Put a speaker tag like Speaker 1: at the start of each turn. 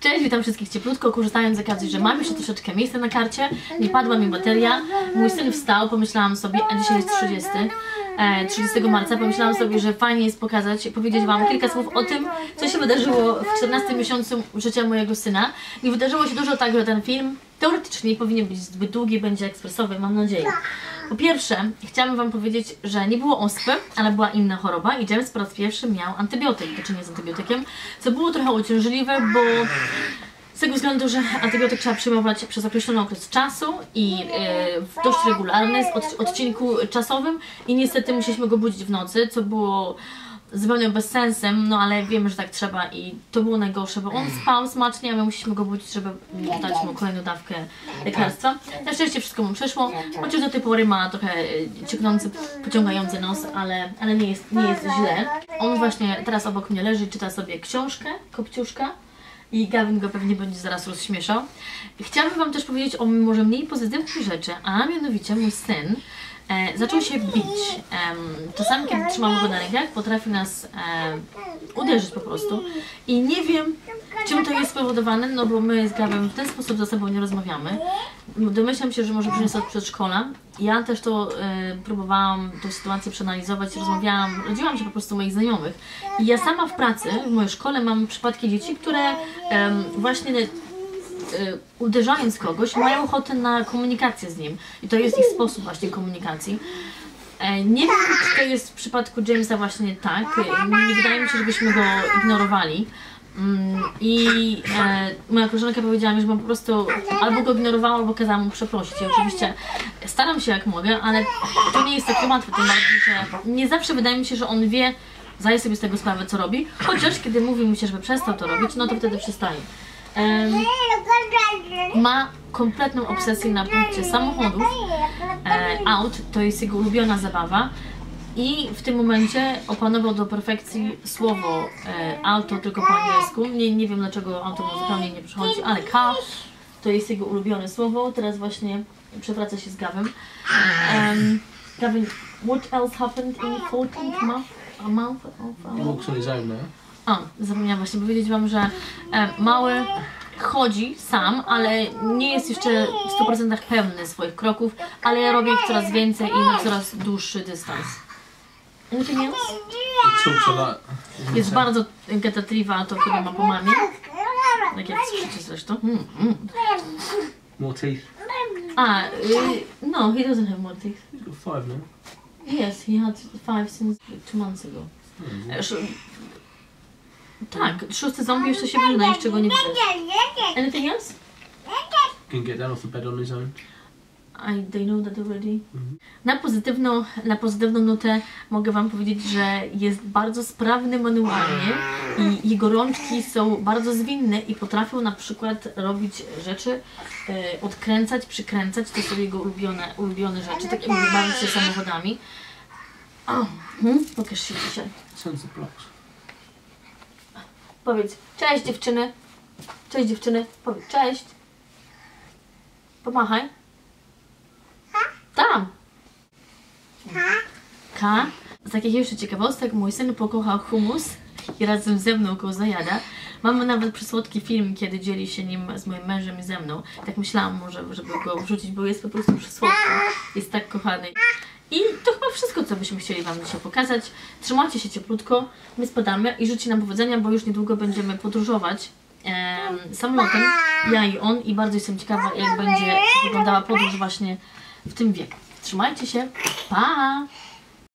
Speaker 1: Cześć, witam wszystkich cieplutko, korzystając z okazji, że mam jeszcze troszeczkę miejsca na karcie, nie padła mi bateria, mój syn wstał, pomyślałam sobie, a dzisiaj jest 30, e, 30 marca, pomyślałam sobie, że fajnie jest pokazać, powiedzieć Wam kilka słów o tym, co się wydarzyło w 14 miesiącu życia mojego syna. I wydarzyło się dużo tak, że ten film teoretycznie nie powinien być zbyt długi, będzie ekspresowy, mam nadzieję. Po pierwsze, chciałabym Wam powiedzieć, że nie było ospy, ale była inna choroba i James po raz pierwszy miał antybiotyk, do czynienia z antybiotykiem, co było trochę uciążliwe, bo z tego względu, że antybiotyk trzeba przyjmować przez określony okres czasu i w dość regularny, z od, odcinku czasowym i niestety musieliśmy go budzić w nocy, co było zupełnie bez sensem, no ale wiemy, że tak trzeba i to było najgorsze, bo on spał smacznie, a my musieliśmy go budzić, żeby dać mu kolejną dawkę lekarstwa. Na szczęście wszystko mu przeszło, chociaż do tej pory ma trochę e, cieknący, pociągający nos, ale, ale nie, jest, nie jest źle. On właśnie teraz obok mnie leży, czyta sobie książkę, kopciuszka i Gavin go pewnie będzie zaraz rozśmieszał. Chciałabym Wam też powiedzieć o może mniej pozytywnych rzeczy, a mianowicie mój syn e, zaczął się bić. Em, czasami, kiedy trzymamy go na rękach, potrafi nas e, uderzyć po prostu. I nie wiem, czym to jest spowodowane, no bo my z Gavin w ten sposób ze sobą nie rozmawiamy. Domyślam się, że może przyniósł od przedszkola. Ja też to e, próbowałam tę sytuację przeanalizować, rozmawiałam, rodziłam się po prostu moich znajomych. I ja sama w pracy, w mojej szkole mam przypadki dzieci, które właśnie e, uderzając kogoś, mają ochotę na komunikację z nim. I to jest ich sposób właśnie komunikacji. E, Nie wiem, czy to jest w przypadku Jamesa właśnie tak. Nie wydaje mi się, żebyśmy go ignorowali. Mm, I e, moja koleżanka powiedziała mi, że po prostu albo go ignorowała, albo kazała mu przeprosić. I oczywiście staram się jak mogę, ale to nie jest takie łatwe, tym że nie zawsze wydaje mi się, że on wie, zdaje sobie z tego sprawę, co robi. Chociaż kiedy mówi mi się, żeby przestał to robić, no to wtedy przestaje. Ma kompletną obsesję na punkcie samochodów, e, aut, to jest jego ulubiona zabawa. I w tym momencie opanował do perfekcji słowo e, auto tylko po angielsku. Nie, nie wiem dlaczego auto mu zupełnie nie przychodzi, ale car to jest jego ulubione słowo. Teraz właśnie przewraca się z Gawem. Um, Gavin, what else happened in 14th month? A month of, um, A, zapomniałam właśnie powiedzieć Wam, że e, mały chodzi sam, ale nie jest jeszcze w 100% pełny swoich kroków, ale ja robię ich coraz więcej i na coraz dłuższy dystans. Anything else?
Speaker 2: He talks a lot.
Speaker 1: Jest bardzo gadatliwa, to chyba ma po mamie, tak jak słyszycie zresztą. Mm, mm.
Speaker 2: More teeth.
Speaker 1: A, y, no, he doesn't have more teeth.
Speaker 2: He's got five now.
Speaker 1: Yes, he had five since two months ago. Sz- tak, szósty zombie jeszcze się wyżyna, jeszcze go nie widać. Anything else?
Speaker 2: Can get down off the bed on his own.
Speaker 1: I, they know that already. Na, pozytywną, na pozytywną nutę mogę Wam powiedzieć, że jest bardzo sprawny manualnie i jego rączki są bardzo zwinne i potrafią na przykład robić rzeczy, e, odkręcać, przykręcać, to są jego ulubione, ulubione rzeczy, tak jakby bawić się samochodami. O, hmm? pokaż się dzisiaj.
Speaker 2: The blocks.
Speaker 1: Powiedz, cześć dziewczyny. Cześć dziewczyny. Powiedz, cześć. Pomachaj. Tam. K. Z takich jeszcze ciekawostek, mój syn pokochał humus i razem ze mną go zajada. Mamy nawet przysłodki film, kiedy dzieli się nim z moim mężem i ze mną. Tak myślałam może, żeby go wrzucić, bo jest po prostu przysłodki. Jest tak kochany. I to chyba wszystko, co byśmy chcieli Wam dzisiaj pokazać. Trzymajcie się cieplutko, my spadamy i życzę nam powodzenia, bo już niedługo będziemy podróżować em, samolotem, ja i on i bardzo jestem ciekawa, jak będzie wyglądała podróż właśnie w tym wieku. Trzymajcie się, pa!